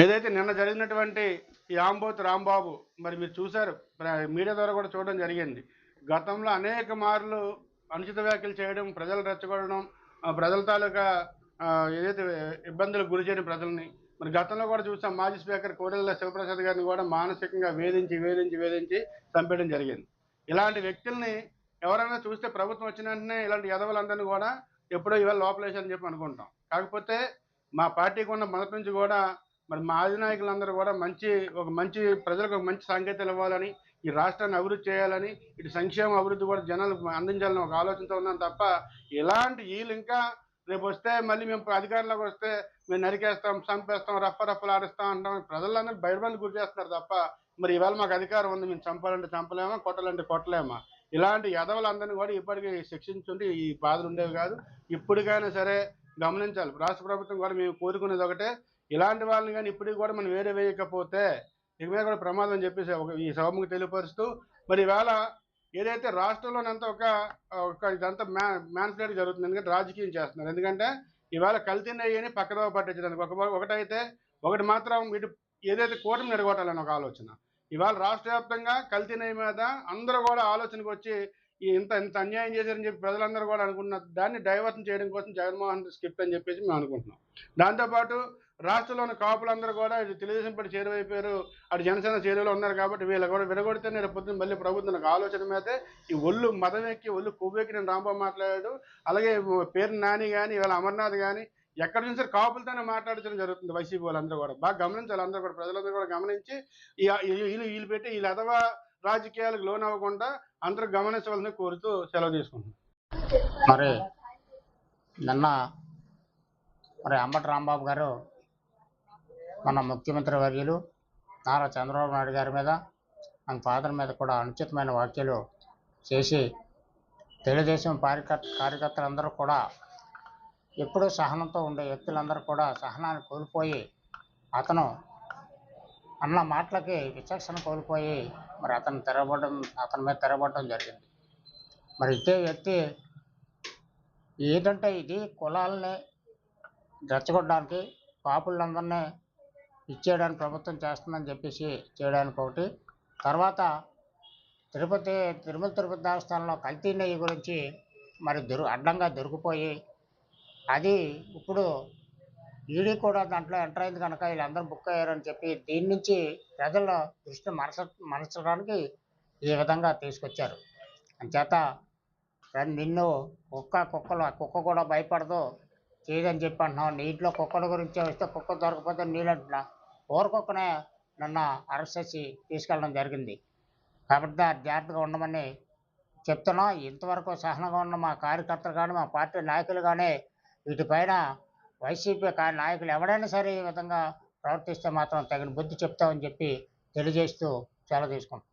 ఏదైతే నిన్న జరిగినటువంటి ఈ రాంబాబు మరి మీరు చూశారు మీడియా ద్వారా కూడా చూడడం జరిగింది. గతంలో అనేక మార్లు అనుచిత వ్యాఖ్యలు చేయడం ప్రజలు రెచ్చగొడడం ప్రజల తాలూకా ఏదైతే ఇబ్బందులకు గురి చేయడం ప్రజల్ని మరి గతంలో కూడా చూసాం మాజీ స్పీకర్ కోడెల శివప్రసాద్ గారిని కూడా మానసికంగా వేధించి వేధించి వేధించి చంపేయడం జరిగింది. ఇలాంటి వ్యక్తుల్ని ఎవరైనా చూస్తే ప్రభుత్వం వచ్చిన వెంటనే ఇలాంటి యదవులందరినీ కూడా ఎప్పుడో ఇవాళ లోపలేశారని చెప్పి అనుకుంటాం. కాకపోతే మా పార్టీకి ఉన్న మొదటి నుంచి కూడా మరి మా అధినాయకులందరూ కూడా మంచి ఒక మంచి ప్రజలకు ఒక మంచి సంకేతాలు ఇవ్వాలని ఈ రాష్ట్రాన్ని అభివృద్ధి చేయాలని ఇటు సంక్షేమ అభివృద్ధి కూడా జనాలకు అందించాలని ఒక ఆలోచనతో ఉన్నాను తప్ప ఇలాంటి వీళ్ళు ఇంకా రేపు వస్తే మళ్ళీ మేము అధికారంలోకి వస్తే మేము నరికేస్తాం చంపేస్తాం రఫ రఫలు ఆడిస్తాం అంటాం. ప్రజలందరూ బయటబంది గురి చేస్తున్నారు తప్ప మరి ఇవాళ మాకు అధికారం ఉంది మేము చంపాలంటే చంపలేమా కొట్టాలంటే కొట్టలేమా? ఇలాంటి ఎదవలందరినీ కూడా ఇప్పటికీ శిక్షించుంటే ఈ బాధలు ఉండేవి కాదు. ఇప్పటికైనా సరే గమనించాలి. రాష్ట్ర ప్రభుత్వం కూడా మేము కోరుకునేది ఒకటే ఇలాంటి వాళ్ళని కానీ ఇప్పటికి కూడా మనం వేరే వేయకపోతే ఇక మీద కూడా ప్రమాదం చెప్పేసి ఒక ఈ సభముకు తెలియపరుస్తూ మరి ఇవాళ ఏదైతే రాష్ట్రంలోనంతా ఒక ఒక ఇదంతా మ్యా మ్యాన్స్లేట్ జరుగుతుంది. ఎందుకంటే రాజకీయం చేస్తున్నారు. ఎందుకంటే ఈవేళ కల్తీనయ్యని నెయ్యని పట్టించడానికి ఒక ఒకటైతే ఒకటి మాత్రం ఇటు ఏదైతే కూటమి నిడగొట్టాలని ఒక ఆలోచన. ఇవాళ రాష్ట్ర వ్యాప్తంగా కల్తీనయ్య మీద అందరూ కూడా ఆలోచనకు వచ్చి ఇంత ఇంత అన్యాయం చేశారని చెప్పి ప్రజలందరూ కూడా అనుకుంటున్నారు దాన్ని డైవర్షన్ చేయడం కోసం జగన్మోహన్ స్కిప్ అని చెప్పేసి మేము అనుకుంటున్నాం. దాంతోపాటు రాష్ట్రంలోని కాపులందరూ కూడా ఇటు తెలుగుదేశం పార్టీ చేరువైపోయారు అటు జనసేన చేరువలో ఉన్నారు కాబట్టి వీళ్ళు కూడా విడగొడితే నేను పొద్దున్న మళ్ళీ ప్రభుత్వం ఒక ఆలోచన మీద ఈ ఒళ్ళు మదం ఎక్కి ఒళ్ళు కొవ్వెక్కి నేను రాంబాబు మాట్లాడాడు. అలాగే పేరు నాని కానీ ఇవాళ అమర్నాథ్ కానీ ఎక్కడి నుంచి కాపులతోనే మాట్లాడించడం జరుగుతుంది వైసీపీ వాళ్ళందరూ కూడా. బాగా గమనించాలి అందరూ కూడా ప్రజలందరూ కూడా గమనించి వీళ్ళు వీళ్ళు పెట్టి వీళ్ళు అథవా రాజకీయాలకు లోన్ అవ్వకుండా అందరూ గమనించవలసిన కోరుతూ సెలవు తీసుకుంటున్నాను. మరి నిన్న మరి అంబటి రాంబాబు గారు మన ముఖ్యమంత్రి వర్యులు నారా చంద్రబాబు నాయుడు గారి మీద మన ఫాదర్ మీద కూడా అనుచితమైన వ్యాఖ్యలు చేసి తెలుగుదేశం కార్యకర్త కార్యకర్తలందరూ కూడా ఎప్పుడూ సహనంతో ఉండే వ్యక్తులందరూ కూడా సహనాన్ని కోల్పోయి అతను అన్న మాటలకి విచక్షణ కోల్పోయి మరి అతను తెరవడం అతని మీద తెరబడడం జరిగింది. మరి ఇదే వ్యక్తి ఏంటంటే ఇది కులాలని రెచ్చగొట్టడానికి పాపులందరినీ ఇచ్చేయడానికి ప్రభుత్వం చేస్తుందని చెప్పేసి చేయడానికి ఒకటి. తర్వాత తిరుపతి తిరుమల తిరుపతి దేవస్థానంలో కల్తీ నెయ్యి గురించి మరి దొరు అడ్డంగా దొరికిపోయి అది ఇప్పుడు ఈడీ కూడా దాంట్లో ఎంటర్ అయింది కనుక వీళ్ళందరూ బుక్ అయ్యారని చెప్పి దీని నుంచి ప్రజల దృష్టిని మనస మరచడానికి ఈ విధంగా తీసుకొచ్చారు. అంచేత కానీ నిన్ను కుక్క కుక్కలు ఆ కుక్క కూడా భయపడదు. చేయదని చెప్పి అంటున్నావు. నీటిలో కుక్కల గురించి వస్తే కుక్క దొరకపోతే నీళ్ళంటున్నా ఊర కుక్కనే అరెస్ట్ చేసి తీసుకెళ్ళడం జరిగింది. కాబట్టి జాగ్రత్తగా ఉండమని చెప్తున్నాం. ఇంతవరకు సహనంగా ఉన్న మా కార్యకర్తలు కానీ మా పార్టీ నాయకులు కానీ వీటిపైన వైసీపీ కా- నాయకులు ఎవడైనా సరే ఈ విధంగా ప్రవర్తిస్తే మాత్రం తగిన బుద్ధి చెప్తామని చెప్పి తెలియజేస్తూ సెలవు తీసుకుంటాం